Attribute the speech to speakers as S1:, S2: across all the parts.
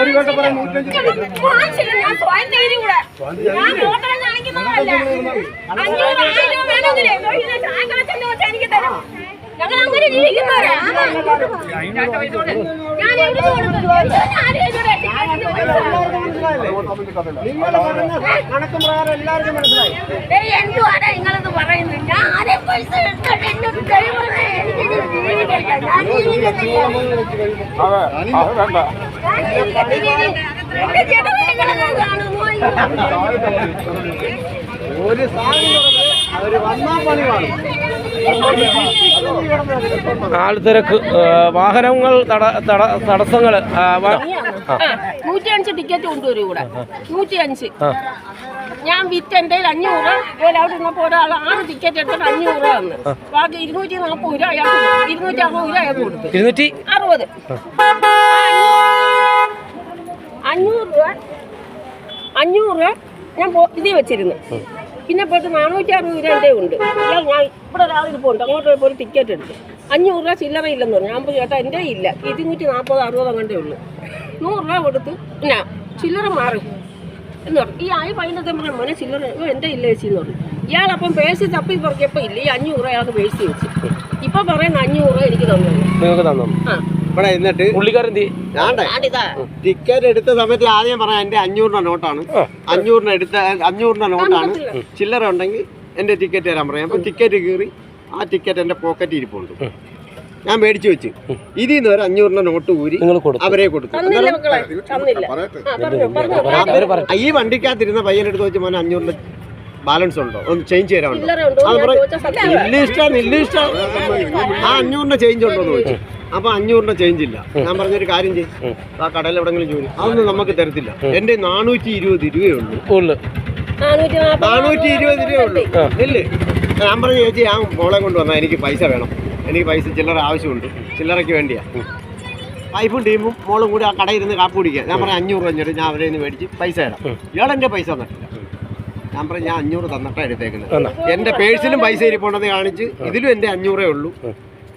S1: ഒരു വട്ടം പറയാം നൂറ്റഞ്ച്
S2: ഞാൻ സ്വയം ചെയ്തു ഞാൻ ഹോട്ടലിൽ കാണിക്കുന്നതല്ല. അഞ്ഞൂറ് ആയിരം വേണമെങ്കിലേ, ഇതിനെ ചായ കാച്ചെന്ന് വെച്ചാൽ എനിക്ക് തരാം. ഞങ്ങൾ അങ്ങനെ ജീവിക്കുന്നവരാ. ഞാൻ
S1: എവിടെ കണക്ക് പ്രകാരം എല്ലാവർക്കും മനസ്സിലായി.
S2: എന്തുവാണ് എന്തുവാടാ നിങ്ങളത് പറയുന്നത്? ഞാൻ ആരെ പൈസ എടുത്തിട്ട് എന്നോട് കഴിവുള്ളേ. എനിക്കിത് ജീവിക്കണ്ട. ഞാൻ ജീവിക്കത്തില്ല.
S1: ഒരു സാധനം
S3: തിരക്ക് വാഹനങ്ങൾ തട തട തടസ്സങ്ങൾ
S2: നൂറ്റി അഞ്ച് ടിക്കറ്റ് കൊണ്ടുവരും ഇവിടെ. നൂറ്റി അഞ്ച് ഞാൻ വിറ്റ് എന്റെ അഞ്ഞൂറ് അവിടെ ഇരുന്നപ്പോൾ ഒരാൾ ആറ് ടിക്കറ്റ് എടുത്തിട്ട് അഞ്ഞൂറ് രൂപ തന്നു ബാക്കി ഇരുന്നൂറ്റി നാൽപ്പത് രൂപ. ഇരുന്നൂറ്റി അറുപത് രൂപ അയാൾ കൊടുത്തു.
S3: ഇരുന്നൂറ്റി?
S2: അറുപത്. അഞ്ഞൂറ് രൂപ അഞ്ഞൂറ് രൂപ ഞാൻ ഇതി ഇതിൽ വെച്ചിരുന്നു പിന്നെ പോയിട്ട് നാനൂറ്റി അറുപത് രൂപ എന്റെ ഉണ്ട്. ഞാൻ ഞാൻ ഇവിടെ ഒരാൾ ഇരിപ്പുണ്ട് അങ്ങോട്ട് പോയപ്പോൾ ഒരു ടിക്കറ്റ് എടുത്തു. അഞ്ഞൂറ് രൂപ ചില്ലറ ഇല്ലെന്ന് പറഞ്ഞു. ഞാൻ ചേട്ടാ എന്റെ ഇല്ല. ഇരുന്നൂറ്റി നാൽപ്പത് അറുപത് അങ്ങോട്ടേ ഉള്ളൂ. നൂറ് രൂപ കൊടുത്ത് പിന്നെ ചില്ലറ മാറി. എന്ന് പറഞ്ഞു. ഈ ആയി പതിനത്തെ പറഞ്ഞു. മോനെ ചില്ലറ എന്റെ ഇല്ല ചേച്ചി എന്ന് പറഞ്ഞു. ഇയാളപ്പം പേശി തപ്പി പറഞ്ഞപ്പോൾ ഇല്ല ഈ അഞ്ഞൂറ് അയാൾക്ക് പേശി വെച്ചു. ഇപ്പം പറയുന്ന അഞ്ഞൂറ് രൂപ എനിക്ക് തന്നു. ആ.
S1: ഇവിടെ എന്നിട്ട്
S3: പുള്ളിക്കാരൻ
S1: ടിക്കറ്റ് എടുത്ത സമയത്ത് ആദ്യം പറയാം എന്റെ അഞ്ഞൂറിന്റെ നോട്ടാണ്. അഞ്ഞൂറിന് എടുത്ത അഞ്ഞൂറിന്റെ നോട്ടാണ്. ചില്ലറ ഉണ്ടെങ്കിൽ എന്റെ ടിക്കറ്റ് തരാൻ പറയാം. അപ്പൊ ടിക്കറ്റ് കീറി ആ ടിക്കറ്റ് എന്റെ പോക്കറ്റ് ഇരിപ്പുണ്ട്. ഞാൻ മേടിച്ചു വെച്ച്. ഇതിൽ നിന്ന് ഒരു അഞ്ഞൂറിന്റെ നോട്ട് ഊരി
S3: കൊടുത്തു?
S1: അവരെ കൊടുത്തു.
S2: പറഞ്ഞു
S1: ഈ വണ്ടിക്കകത്തിരുന്ന പയ്യനെടുത്ത് വെച്ച് മോനെ അഞ്ഞൂറിന്റെ ബാലൻസ് ഉണ്ടോ? ഒന്ന് ചേഞ്ച് തരാനുണ്ടോ അത് പറയും
S2: ചോദിച്ച സത്യം
S1: ഇല്ല ഇഷ്ടം ഇല്ല ഇഷ്ടം ആ അഞ്ഞൂറിന്റെ ചേഞ്ച് ഉണ്ടോ എന്ന് ചോദിച്ചു. അപ്പൊ അഞ്ഞൂറിന്റെ ചേഞ്ച് ഇല്ല. ഞാൻ പറഞ്ഞൊരു കാര്യം ചെയ്യും. ആ കടയിൽ എവിടെങ്കിലും ജോലി അതൊന്നും നമുക്ക് തരത്തില്ല. എന്റെ നാനൂറ്റി ഇരുപത് രൂപയുള്ളൂ
S3: ഉള്ളൂ.
S2: നാനൂറ്റി നാൽപ്പത്
S1: രൂപയേ ഇരുപത് രൂപയുള്ളൂ ഇല്ലേ. ഞാൻ പറഞ്ഞു ചേച്ചി ഞാൻ മോളെ കൊണ്ട് വന്നാൽ എനിക്ക് പൈസ വേണം. എനിക്ക് പൈസ ചില്ലറ ആവശ്യമുണ്ട്. ചില്ലറയ്ക്ക് വേണ്ടിയാ. വൈഫും ടീമും മോളും കൂടി ആ കടയിൽ ഇരുന്ന് കാപ്പ് കുടിക്കുക. ഞാൻ പറഞ്ഞു അഞ്ഞൂറ് അഞ്ഞൂറ് ഞാൻ അവരെ നിന്ന് മേടിച്ച് പൈസ തരാം. ഇയാളെന്റെ പൈസ തന്നിട്ടില്ല. ഞാൻ പറഞ്ഞു ഞാൻ അഞ്ഞൂറ് തന്നിട്ടാണ് എടുത്തേക്കുന്നത്. എന്റെ പേഴ്സിലും പൈസ ഇരിപ്പുണ്ടെന്ന് കാണിച്ച് ഇതിലും എന്റെ അഞ്ഞൂറേ ഉള്ളൂ.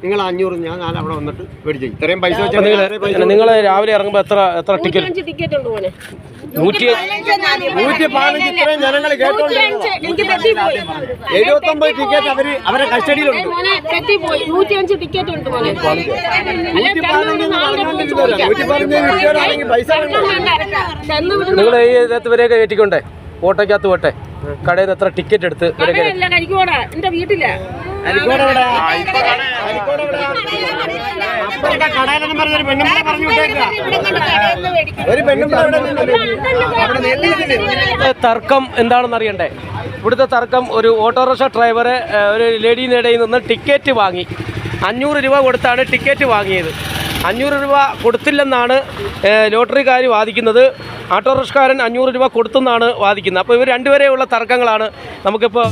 S1: നിങ്ങൾ അഞ്ഞൂറ് ഞാൻ നാളെ അവിടെ വന്നിട്ട് മേടിച്ചു ഇത്രയും പൈസ വെച്ചാൽ
S3: നിങ്ങൾ രാവിലെ ഇറങ്ങുമ്പോൾ എത്ര എത്ര ടിക്കറ്റ്
S2: ടിക്കറ്റ് ഉണ്ട് മോനെ.
S3: നൂറ്റി
S1: നൂറ്റി പതിനഞ്ച് ഇത്രയും ജനങ്ങൾ
S2: നൂറ്റിയഞ്ച് എനിക്ക് തെറ്റിപ്പോയി
S1: എഴുപത്തി ഒമ്പത് ടിക്കറ്റ് അവർ. അവരെ കസ്റ്റഡിയിലുണ്ട്.
S2: നൂറ്റിയഞ്ച് ടിക്കറ്റ് ഉണ്ട്
S1: നൂറ്റി പതിനഞ്ച് പൈസ
S3: നിങ്ങൾ ഈ ഇതിനകത്ത് വരെയൊക്കെ കയറ്റിക്കൊണ്ടേ. ഓട്ടോക്കകത്ത് പോട്ടെ. കടയിൽ നിന്ന് എത്ര ടിക്കറ്റ് എടുത്ത് ഇവരൊക്കെ
S2: എന്റെ വീട്ടിലാ.
S1: പറഞ്ഞു വിട്ടേക്കുക ഒരു പെണ്ണുമ്പിള
S3: തർക്കം എന്താണെന്ന് അറിയണ്ടേ? ഇവിടുത്തെ തർക്കം ഒരു ഓട്ടോറിക്ഷ ഡ്രൈവറെ ഒരു ലേഡീനിടയിൽ നിന്ന് ടിക്കറ്റ് വാങ്ങി. അഞ്ഞൂറ് രൂപ കൊടുത്താണ് ടിക്കറ്റ് വാങ്ങിയത്. അഞ്ഞൂറ് രൂപ കൊടുത്തില്ലെന്നാണ് ലോട്ടറിക്കാർ വാദിക്കുന്നത്. ഓട്ടോറിക്ഷക്കാരൻ അഞ്ഞൂറ് രൂപ കൊടുത്തെന്നാണ് വാദിക്കുന്നത്. അപ്പോൾ ഇവർ രണ്ടുപേരെയുള്ള തർക്കങ്ങളാണ് നമുക്കിപ്പോൾ